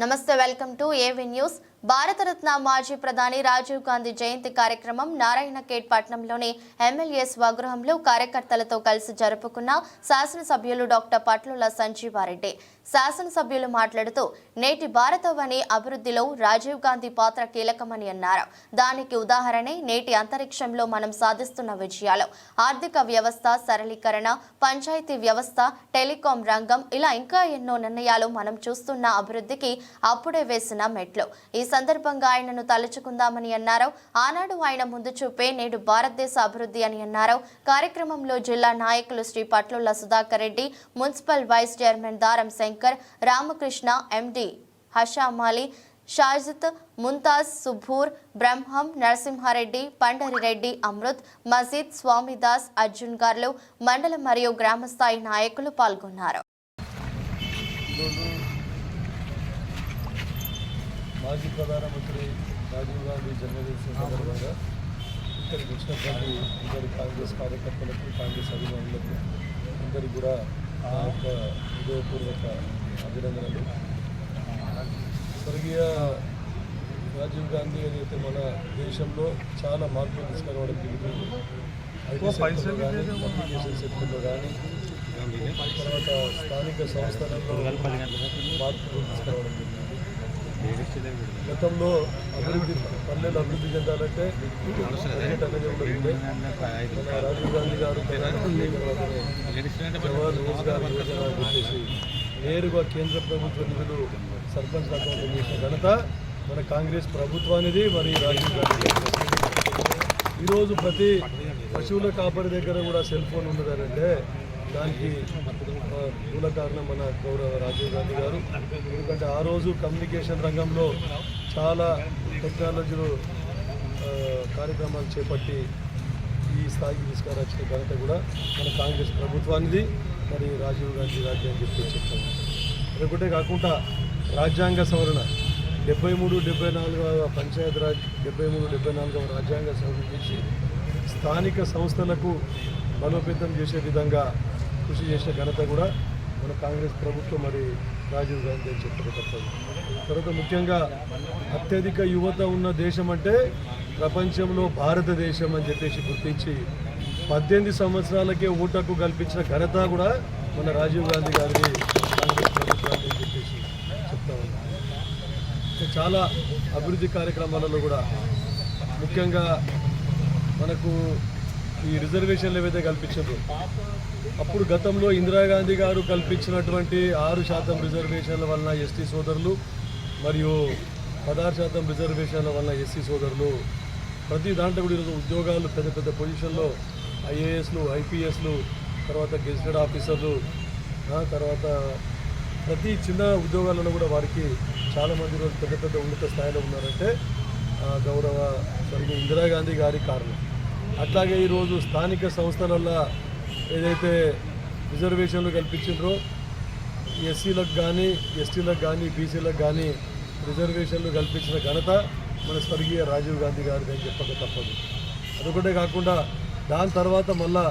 Namaste welcome to AV news. Bharat Ratna మాజీ ప్రధాని రాజీవ్ గాంధీ జయంతి కార్యక్రమం నారాయణఖేడ్ పట్నంలోని ఎమ్మెల్యే స్వగృహంలో కార్యకర్తలతో కలిసి జరుపుకున్న శాసనసభ్యులు డాక్టర్ పట్లుల సంజీవారెడ్డి. శాసనసభ్యులు మాట్లాడుతూ నేటి భారతవని అభివృద్ధిలో రాజీవ్ గాంధీ పాత్ర కీలకమని అన్నారు. దానికి ఉదాహరణే నేటి అంతరిక్షంలో మనం సాధిస్తున్న విజయాలు. ఆర్థిక వ్యవస్థ సరళీకరణ పంచాయతీ వ్యవస్థ టెలికాం రంగం ఇలా ఇంకా ఎన్నో నిర్ణయాలు మనం చూస్తున్న అభివృద్ధికి అప్పుడే వేసిన మెట్లు. ఈ సందర్భంగా ఆయనను తలుచుకుందామని అన్నారు. ఆనాడు ఆయన ముందు చూపే నేడు భారతదేశ అభివృద్ధి అని అన్నారు. కార్యక్రమంలో జిల్లా నాయకులు Shri Patlula Sudhakar Reddy municipal vice chairman Daram Shankar Ramakrishna ఎండి హషామాలి షాజిత్ ముంతాజ్ సుభూర్ బ్రహ్మం నరసింహారెడ్డి పండరిరెడ్డి అమృత్ మజీద్ స్వామిదాస్ అర్జున్ గార్లు మండల మరియు గ్రామస్థాయి నాయకులు పాల్గొన్నారు ఈరోజు మాజీ ప్రధానమంత్రి రాజీవ్ గాంధీ జన్మదిన సందర్భంగా ఇక్కడికి వచ్చినటువంటి అందరి కాంగ్రెస్ కార్యకర్తలకు కాంగ్రెస్ అభిమానులకు అందరికీ కూడా నా యొక్క హృదయపూర్వక అభినందనలు. స్వర్గీయ రాజీవ్ గాంధీ ఏదైతే మన దేశంలో చాలా మార్పులు తీసుకురావడం జరిగింది ఐటీ కమ్యూనికేషన్ సెక్టర్లో కానీ తర్వాత స్థానిక సంస్థలలో మార్పులు తీసుకురావడం జరిగింది. గతంలో అభివృద్ధి పల్లెలు అభివృద్ధి చెందాలంటే రాజీవ్ గాంధీ గారు జవహర్ రోజ్గార్ యోజన నేరుగా కేంద్ర ప్రభుత్వ నిధులు సర్పంచ్ అకౌంట్ చేసిన ఘనత మన కాంగ్రెస్ ప్రభుత్వానిది మరి రాజీవ్ గాంధీ ఈరోజు ప్రతి పశువుల కాపరి దగ్గర కూడా సెల్ ఫోన్ ఉన్నదంటే దానికి మూల కారణం మన గౌరవ రాజీవ్ గాంధీ గారు. ఎందుకంటే ఆ రోజు కమ్యూనికేషన్ రంగంలో చాలా టెక్నాలజీలు కార్యక్రమాలు చేపట్టి ఈ స్థాయికి తీసుకురాచిన ఘనత కూడా మన కాంగ్రెస్ ప్రభుత్వానిది. మరి రాజీవ్ గాంధీ రాజ్యం అని చెప్పి చెప్తాము ఒకటే కాకుండా రాజ్యాంగ సవరణ. డెబ్బై మూడు డెబ్బై నాలుగవ పంచాయత్ రాజ్ డెబ్బై మూడు డెబ్బై నాలుగవ రాజ్యాంగ సవరణ చేసి స్థానిక సంస్థలకు బలోపేతం చేసే విధంగా కృషి చేసిన ఘనత కూడా మన కాంగ్రెస్ ప్రభుత్వం మరి రాజీవ్ గాంధీ అని చెప్పడం తప్పదు తర్వాత ముఖ్యంగా అత్యధిక యువత ఉన్న దేశం అంటే ప్రపంచంలో భారతదేశం అని చెప్పేసి గుర్తించి పద్దెనిమిది సంవత్సరాలకే ఓటకు కల్పించిన ఘనత కూడా మన రాజీవ్ గాంధీ గారిని కాంగ్రెస్ ప్రభుత్వాన్ని అని చెప్పేసి చెప్తా ఉన్నాం. చాలా అభివృద్ధి కార్యక్రమాలలో కూడా ముఖ్యంగా మనకు ఈ రిజర్వేషన్లు ఏవైతే కల్పించారు అప్పుడు గతంలో ఇందిరాగాంధీ గారు కల్పించినటువంటి ఆరు శాతం రిజర్వేషన్ల వలన ఎస్టీ సోదరులు మరియు పదహారు శాతం రిజర్వేషన్ల వలన ఎస్సీ సోదరులు ప్రతి దాంట్లో కూడా ఈరోజు ఉద్యోగాలు పెద్ద పెద్ద పొజిషన్లో ఐఏఎస్లు ఐపీఎస్లు తర్వాత గెజిటెడ్ ఆఫీసర్లు తర్వాత ప్రతి చిన్న ఉద్యోగాలలో కూడా వారికి చాలామంది రోజు పెద్ద పెద్ద ఉన్నత స్థాయిలో ఉన్నారంటే ఆ, గౌరవ స్వర్గీయ ఇందిరాగాంధీ గారి కారణం. అట్లాగే ఈరోజు స్థానిక సంస్థలల్లో ఏదైతే రిజర్వేషన్లు కల్పించిండ్రో ఎస్సీలకు కానీ ఎస్టీలకు కానీ బీసీలకు కానీ రిజర్వేషన్లు కల్పించిన ఘనత మన స్వర్గీయ రాజీవ్ గాంధీ గారిది అని చెప్పక తప్పదు. అదొకటే కాకుండా దాని తర్వాత మళ్ళా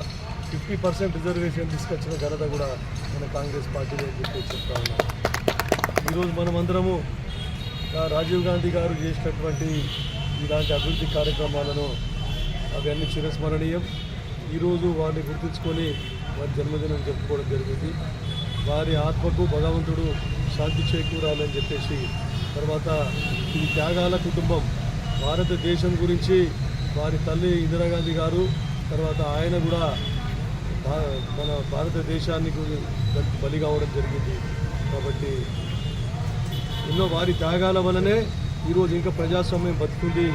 ఫిఫ్టీ పర్సెంట్ రిజర్వేషన్ తీసుకొచ్చిన ఘనత కూడా మన కాంగ్రెస్ పార్టీలో అని చెప్పి చెప్తా ఉన్నాం. ఈరోజు మనమందరము రాజీవ్ గాంధీ గారు చేసినటువంటి ఇలాంటి అభివృద్ధి కార్యక్రమాలను అవన్నీ చిరస్మరణీయం. ఈరోజు వారిని గుర్తించుకొని వారి జన్మదినం చెప్పుకోవడం జరిగింది. వారి ఆత్మకు భగవంతుడు శాంతి చేకూరాలని చెప్పేసి తర్వాత ఈ త్యాగాల కుటుంబం భారతదేశం గురించి వారి తల్లి ఇందిరాగాంధీ గారు తర్వాత ఆయన కూడా భా- మన భారతదేశాన్ని బలి కావడం జరిగింది. కాబట్టి ఎన్నో వారి త్యాగాల వలనే ఈరోజు ఇంకా ప్రజాస్వామ్యం బతుకుంది.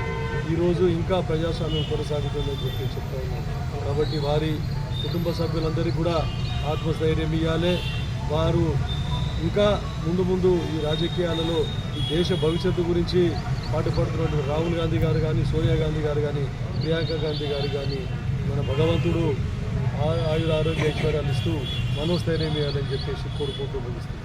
ఈరోజు ఇంకా ప్రజాస్వామ్యం కొనసాగుతుందని చెప్పి చెప్తా కాబట్టి వారి కుటుంబ సభ్యులందరికీ కూడా ఆత్మస్థైర్యం ఇవ్వాలి వారు ఇంకా ముందు ముందు ఈ రాజకీయాలలో ఈ దేశ భవిష్యత్తు గురించి పాటుపడుతున్నటువంటి రాహుల్ గాంధీ గారు కానీ సోనియా గాంధీ గారు కానీ ప్రియాంక గాంధీ గారు కానీ మన భగవంతుడు ఆయుర ఆరోగ్య ఐశ్వర్యాలు ఇస్తూ మనోస్థైర్యం ఇవ్వాలని చెప్పేసి కోరుకుంటూ ముగిస్తుంది